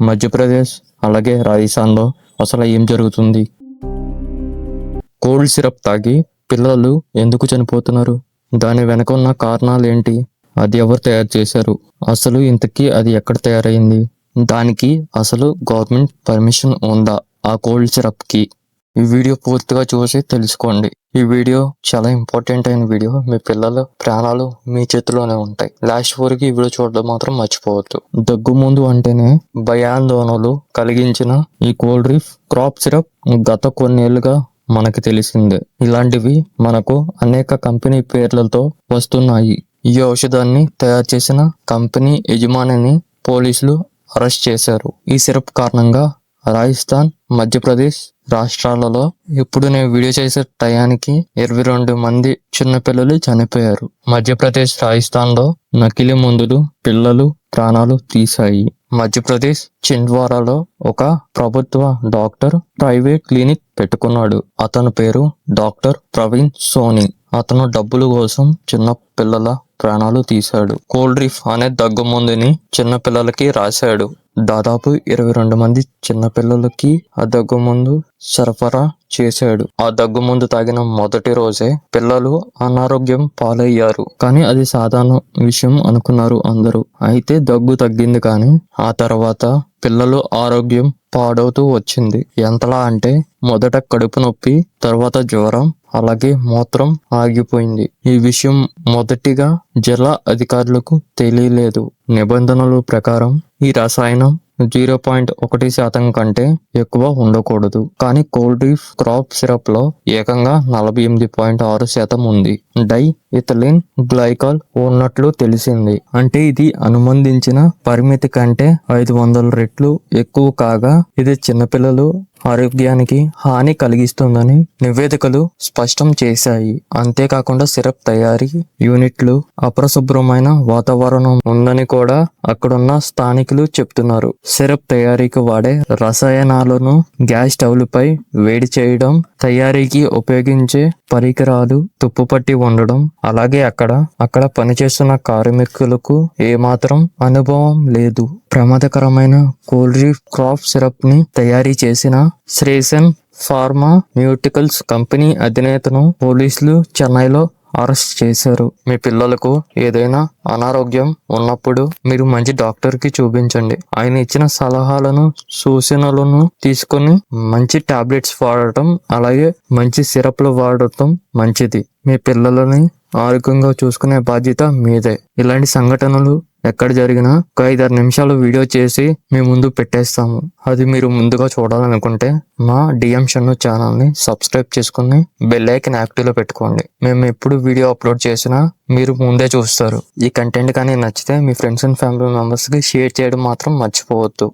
మధ్యప్రదేశ్ అలాగే రాజస్థాన్లో అసలు ఏం జరుగుతుంది? కోల్డ్ సిరప్ తాగి పిల్లలు ఎందుకు చనిపోతున్నారు? దాని వెనక ఉన్న కారణాలు ఏంటి అది ఎవరు తయారు చేశారు? అసలు ఇంతకీ అది ఎక్కడ తయారైంది? దానికి అసలు గవర్నమెంట్ పర్మిషన్ ఉందా ఆ కోల్డ్ సిరప్కి? ఈ వీడియో పూర్తిగా చూసి తెలుసుకోండి. ఈ వీడియో చాలా ఇంపార్టెంట్ అయిన వీడియో. మీ పిల్లల ప్రాణాలు మీ చేతిలోనే ఉంటాయి. లాస్ట్ వరకు ఈ వీడియో చూడడం మాత్రం మర్చిపోవద్దు. దగ్గు ముందు అంటేనే భయాందోళనలు కలిగించిన ఈ కోల్డ్ రీఫ్ క్రాప్ సిరప్ గత కొన్నేళ్ళుగా మనకి తెలిసిందే. ఇలాంటివి మనకు అనేక కంపెనీ పేర్లతో వస్తున్నాయి. ఈ ఔషధాన్ని తయారు చేసిన కంపెనీ యజమానిని పోలీసులు అరెస్ట్ చేశారు. ఈ సిరప్ కారణంగా రాజస్థాన్ మధ్యప్రదేశ్ రాష్ట్రాలలో ఇప్పుడు నేను వీడియో చేసే టయానికి ఇరవై రెండు మంది చిన్నపిల్లలు చనిపోయారు. మధ్యప్రదేశ్ రాజస్థాన్లో నకిలీ మందులు పిల్లలు ప్రాణాలు తీశాయి. మధ్యప్రదేశ్ చింద్వారాలో ఒక ప్రభుత్వ డాక్టర్ ప్రైవేట్ క్లినిక్ పెట్టుకున్నాడు. అతని పేరు డాక్టర్ ప్రవీణ్ సోని. అతను డబ్బుల కోసం చిన్న పిల్లల ప్రాణాలు తీశాడు. కోల్డ్ డ్రిఫ్ అనే దగ్గు మందుని చిన్న పిల్లలకి రాశాడు. దాదాపు ఇరవై రెండు మంది చిన్న పిల్లలకి ఆ మందు సరఫరా చేశాడు. ఆ దగ్గు ముందు తాగిన మొదటి రోజే పిల్లలు అనారోగ్యం పాలయ్యారు. కానీ అది సాధారణ విషయం అనుకున్నారు అందరూ. అయితే దగ్గు తగ్గింది కానీ ఆ తర్వాత పిల్లలు ఆరోగ్యం పాడవుతూ వచ్చింది. ఎంతలా అంటే మొదట కడుపు నొప్పి తర్వాత జ్వరం అలాగే మూత్రం ఆగిపోయింది. ఈ విషయం మొదటిగా జిల్లా అధికారులకు తెలియలేదు. నిబంధనల ప్రకారం ఈ రసాయనం జీరో పాయింట్ ఒకటి శాతం కంటే ఎక్కువ ఉండకూడదు. కానీ కోల్డ్ డ్రిఫ్ క్రాప్ సిరప్లో ఏకంగా నలభై ఎనిమిది పాయింట్ ఆరు శాతం ఉంది. డై ఇథలిన్ గ్లైకాల్ ఉన్నట్లు తెలిసింది. అంటే ఇది అనుబంధించిన పరిమితి కంటే ఐదు వందల రెట్లు ఎక్కువ కాగా ఇది చిన్నపిల్లలు ఆరోగ్యానికి హాని కలిగిస్తుందని నివేదికలు స్పష్టం చేశాయి. అంతేకాకుండా సిరప్ తయారీ యూనిట్లు అప్రశుభ్రమైన వాతావరణం ఉందని కూడా అక్కడున్న స్థానికులు చెప్తున్నారు. సిరప్ తయారీకి వాడే రసాయనాలను గ్యాస్ స్టవ్లపై వేడి చేయడం తయారీకి ఉపయోగించే పరికరాలు తుప్పుపట్టి ఉండడం. అలాగే అక్కడ అక్కడ పనిచేస్తున్న కార్మికులకు ఏమాత్రం అనుభవం లేదు. ప్రమాదకరమైన కోల్డ్రీ క్రాప్ సిరప్ని తయారీ చేసిన శ్రేసన్ ఫార్మా న్యూటికల్స్ కంపెనీ అధినేతను పోలీసులు చెన్నైలో అరెస్ట్ చేశారు. మీ పిల్లలకు ఏదైనా అనారోగ్యం ఉన్నప్పుడు మీరు మంచి డాక్టర్కి చూపించండి. ఆయన ఇచ్చిన సలహాలను సూచనలను తీసుకొని మంచి టాబ్లెట్స్ వాడటం అలాగే మంచి సిరప్లు వాడటం మంచిది. మీ పిల్లలని ఆరోగ్యంగా చూసుకునే బాధ్యత మీదే. ఇలాంటి సంఘటనలు ఎక్కడ జరిగినా ఒక ఐదారు నిమిషాలు వీడియో చేసి మీ ముందు పెట్టేస్తాము. అది మీరు ముందుగా చూడాలనుకుంటే మా డిఎం షన్ను ఛానల్ని సబ్స్క్రైబ్ చేసుకుని బెల్ ఐకన్ యాక్టివ్లో పెట్టుకోండి. మేము ఎప్పుడు వీడియో అప్లోడ్ చేసినా మీరు ముందే చూస్తారు. ఈ కంటెంట్ కానీ నచ్చితే మీ ఫ్రెండ్స్ అండ్ ఫ్యామిలీ మెంబర్స్కి షేర్ చేయడం మాత్రం మర్చిపోవద్దు.